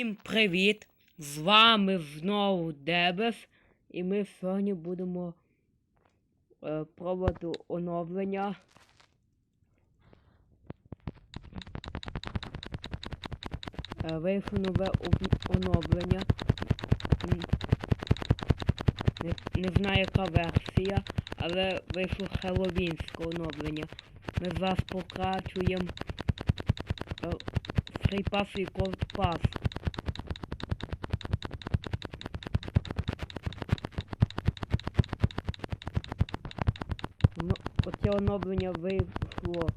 Всім привіт! З вами знову Дебес, і ми сьогодні будемо е, пробувати оновлення. Е, вийшло нове оновлення. Не, не знаю яка версія, але вийшло хеллоуінське оновлення. Ми з вас покрачуємо е, фріпас і колдпас. Ну, оновлення вийшло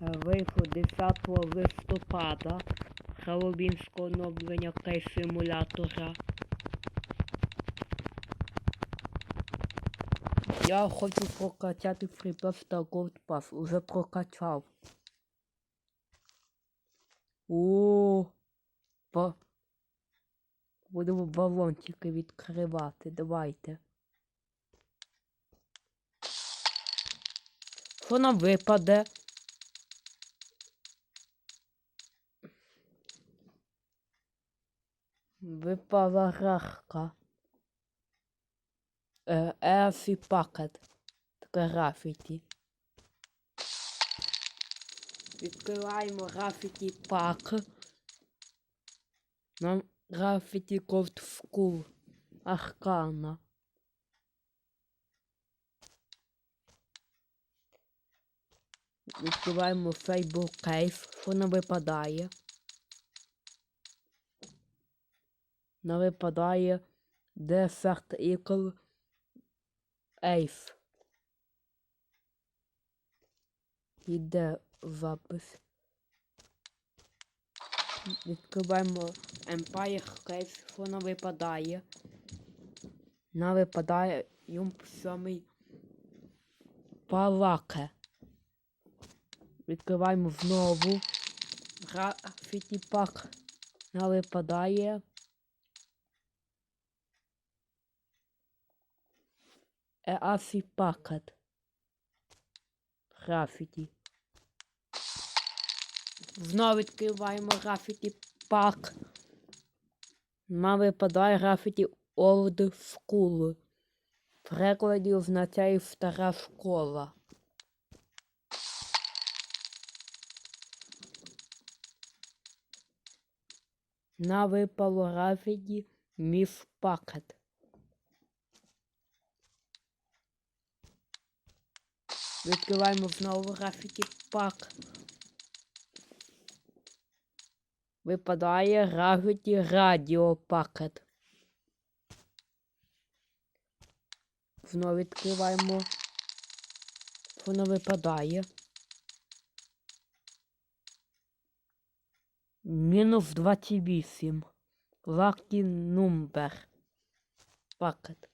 на вийшло 10 листопада. Хеллоуінське оновлення кей симулятора. Я хочу прокачати фріпас та Gold Pass. Уже прокачав. О, ба... Будемо балончики відкривати. Давайте. Що нам випаде? Випала рахка. Е, Ефі пакет. Таке графіті. Відкриваємо графіті пак. Нам графіті Gold Аркана. Відкриваємо Fable Cave, що нам випадає. Нам випадає Desert Eagle Ейф. Іде запис. Відкриваємо Empire Cave, що нам випадає. Нам випадає Юмп самий Палаке. Відкриваємо знову. Графіті пак нам випадає. Еасі пакет. Графіті. Знову відкриваємо графіті пак. Нам випадає графіті Old School. В перекладі означає стара школа. На випало графіті Міс Пакет. Відкриваємо знову графіті пак. Випадає графіті радіо пакет. Знову відкриваємо. Воно випадає. Мінус 28. Лакі number. Пакет.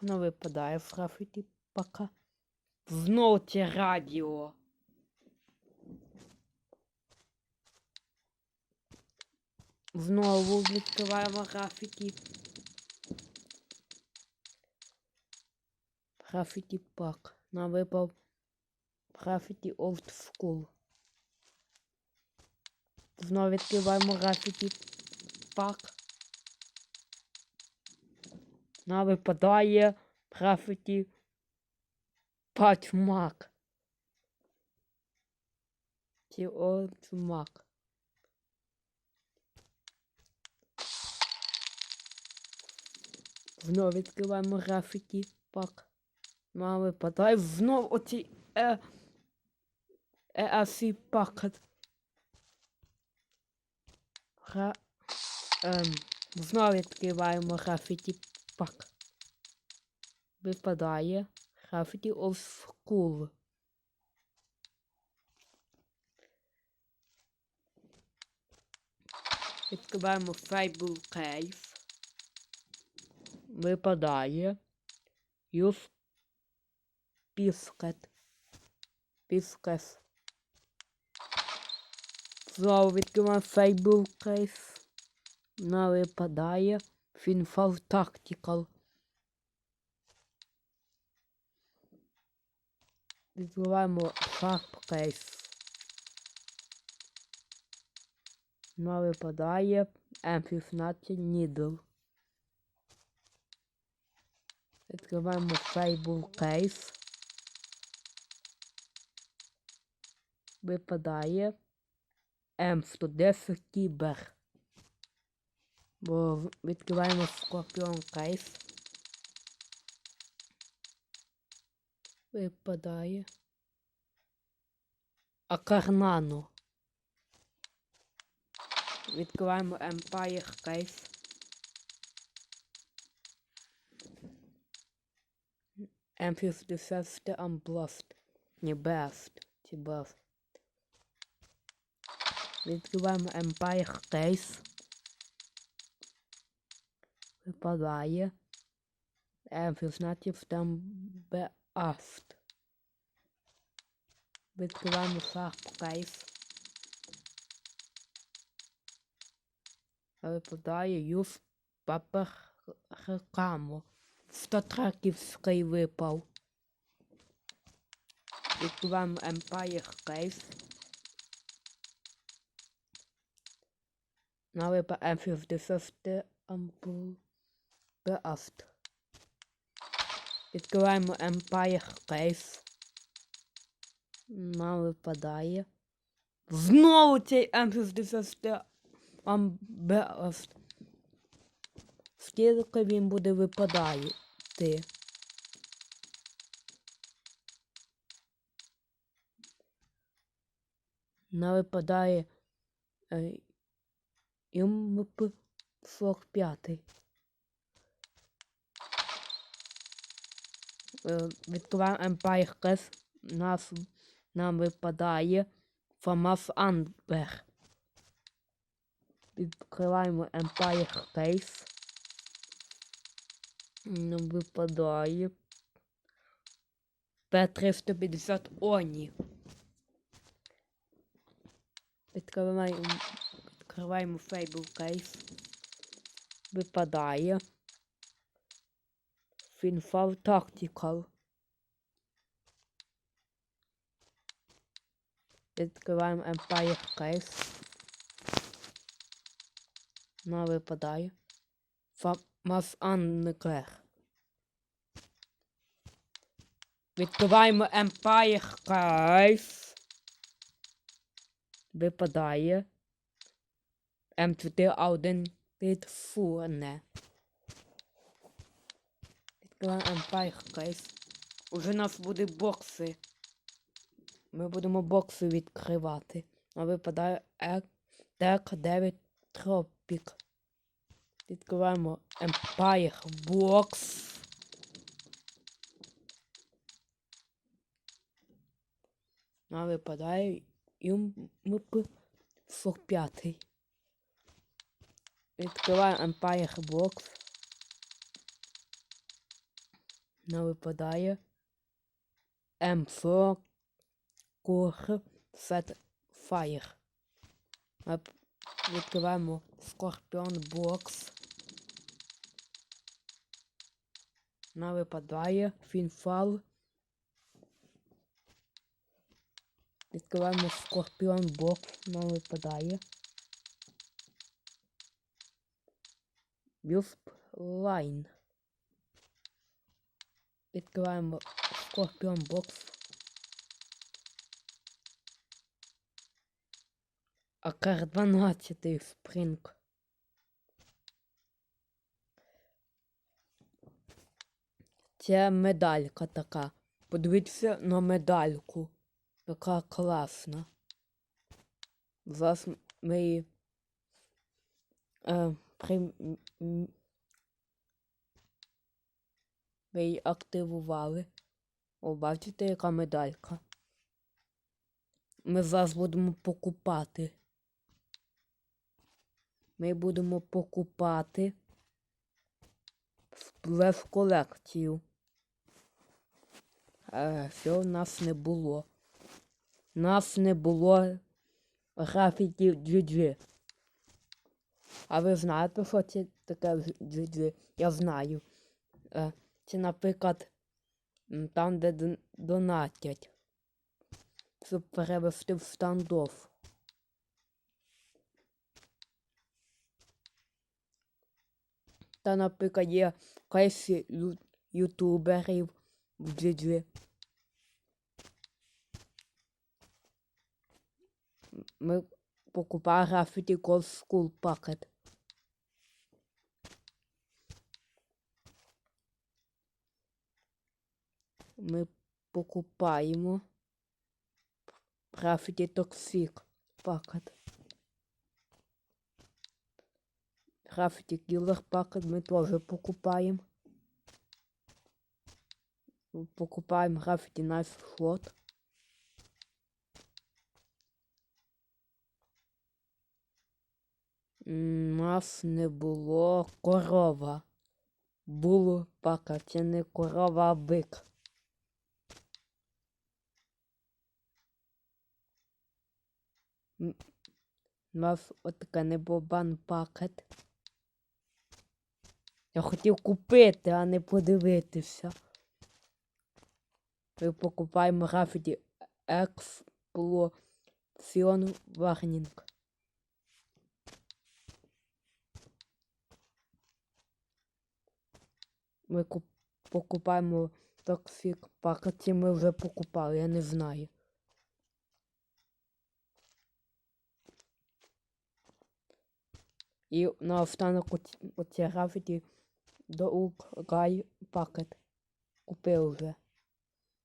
Воно випадає в графіті пока. Знову це радіо. Знову відкриваємо графіті. Графіті пак. Нам випав Графіті Old School. Знову відкриваємо графіті пак. Нам випадає графіті Патчмак. Ті Old Mac. Знову відкриваємо графіті пак. Нам випадає знов оці е, EAC пакет. Гра... Ем, знову відкриваємо графіті пак. Випадає графіті of school. Відкриваємо Fable Cave. Випадає. Use Піскет. Піскес. Знову відкриваємо Fable Cave. На випадає. Finfall Tactical. Відкриваємо Sharp Case. Ну, випадає M16 Needle. Відкриваємо Fable Case. Випадає М110 Кібер. Бо відкриваємо Scorpion Case. Випадає. Акарнано. Відкриваємо Empire Case. M60 Unblast. Не Best. Чи Best. Відкриваємо Empire Case. Випадає. M16 там Beast. Відкриваємо Sharp Case. Випадає Use Paper Recamo. Статраківський випав. Відкриваємо Empire Case. На випа M60 Ample Beast. Відкриваємо Empire Case. Нам випадає. Знову цей М60 Амбест. Скільки він буде випадати? На випадає е, МП 45. Е, Відкриваємо Empire Class. Нас, нам випадає FAMAS Amber. Відкриваємо Empire Case. Нам випадає П350 Оні. Відкриваємо, відкриваємо Fable Case. Випадає Finfall Tactical. Відкриваємо Empire Case. На випадає. Фамас Аннеклер. Відкриваємо Empire Case. Випадає. М4А1 від Фурне. Відкриваємо Empire Case. Уже нас буде бокси. Ми будемо бокси відкривати. А випадає Тек 9 Тропік. Відкриваємо Empire Box. А випадає ЮМП 45. Відкриваємо Empire Box. На випадає M40 Core Set Fire. Ми відкриваємо Scorpion Box. На випадає Finfall. Відкриваємо Scorpion Box. На випадає. Line. Відкриваємо Scorpion Box. Акар 12 спринг. Це медалька така. Подивіться на медальку. Яка класна. Зараз ми її е, ми її активували. О, бачите, яка медалька. Ми зараз будемо покупати. Ми будемо покупати сплеш колекцію. Е, що в нас не було. Нас не було графіті GG. А ви знаєте, що це таке GG? Я знаю. Це, наприклад, там, де донатять. щоб перевести в стандоф. Та, наприклад, є кейси ю- ютуберів в GG. Ми покупаємо Graffiti Gold School Packet. Ми покупаємо Graffiti Toxic Packet. Graffiti Killer Packet ми теж покупаємо. Покупаємо Graffiti Knife Shot. Нас не було корова. Було пака, це не корова, а бик. М, Нас отаке не бобан пакет. Я хотів купити, а не подивитися. Ми покупаємо графіті Експлосіон Варнінг. Ми куп- покупаємо токсик пакет, ці ми вже покупали, я не знаю. І наостанок оці, оці графіті до Украй пакет. Купив вже.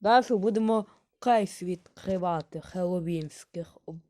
Далі будемо кейс відкривати хеллоуінських об-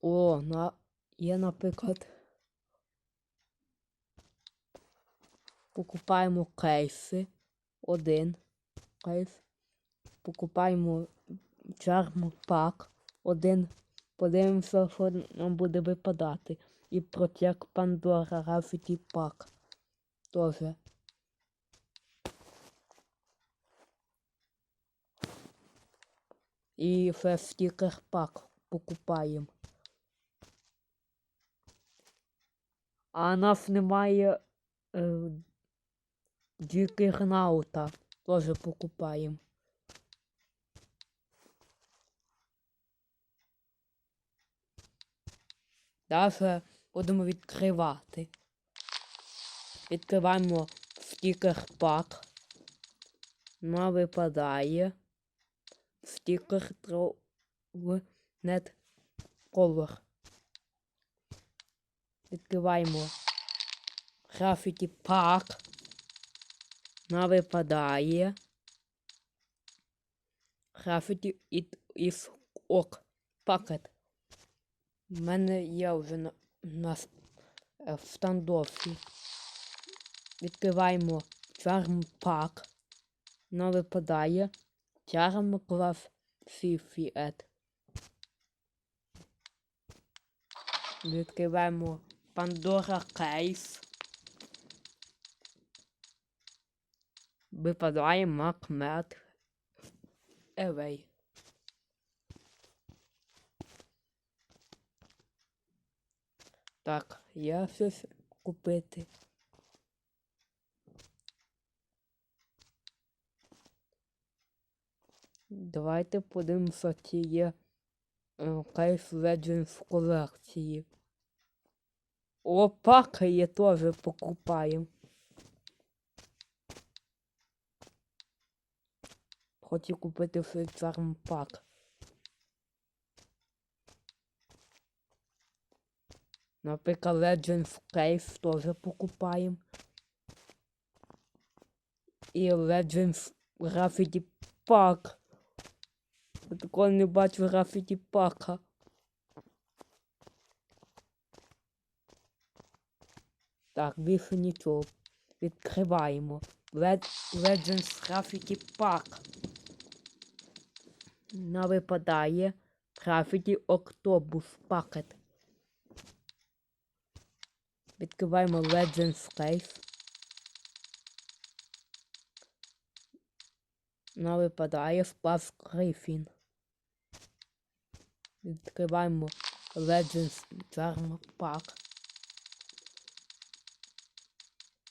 О, на... є, наприклад. Покупаємо кейси. Один кейс. Покупаємо пак. Один. Подивимося, що нам буде випадати. І протяг Пандора Графіті пак. Тоже. І ще пак покупаємо. А нас немає е, Джікернаута. Тоже покупаємо. Далі будемо відкривати. Відкриваємо стікер пак. Нам випадає стікер Net Color. Відкриваємо Graffiti Pack. Нам випадає It is OK Packet. У мене є вже на, на е, стандофі. Відкриваємо Charm Pack. Нам випадає Charm Class Fiat. Відкриваємо Pandora Case. Випадає Macmet Away. Так, я щось купити. Давайте подивимося, чи є е, кейс Legends в колекції. О, пака є теж покупаємо. Хочу купити свій Charm пак. Наприклад, Legends Case теж покупаємо. І Legends Graffiti Pack. Я такого не бачу Graffiti Pack. Так, більше нічого. Відкриваємо. Legends Graffiti Pack. Нам випадає Graffiti Octopus Packet. Відкриваємо Legends Case. Нам випадає Спас Грифін. Відкриваємо Legends Charm Pack.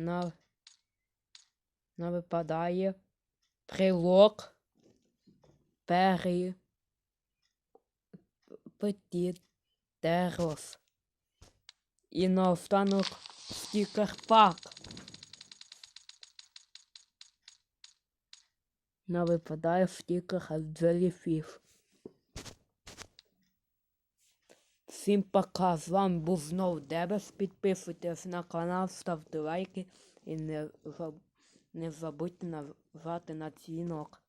На, на випадає прилог пері петіт терос. І наостанок стікер пак. На випадає стікер Jellyfish. Всім пока, з вами був знов Дебес. Підписуйтесь на канал, ставте лайки і не, заб- не забудьте нажати на дзвінок.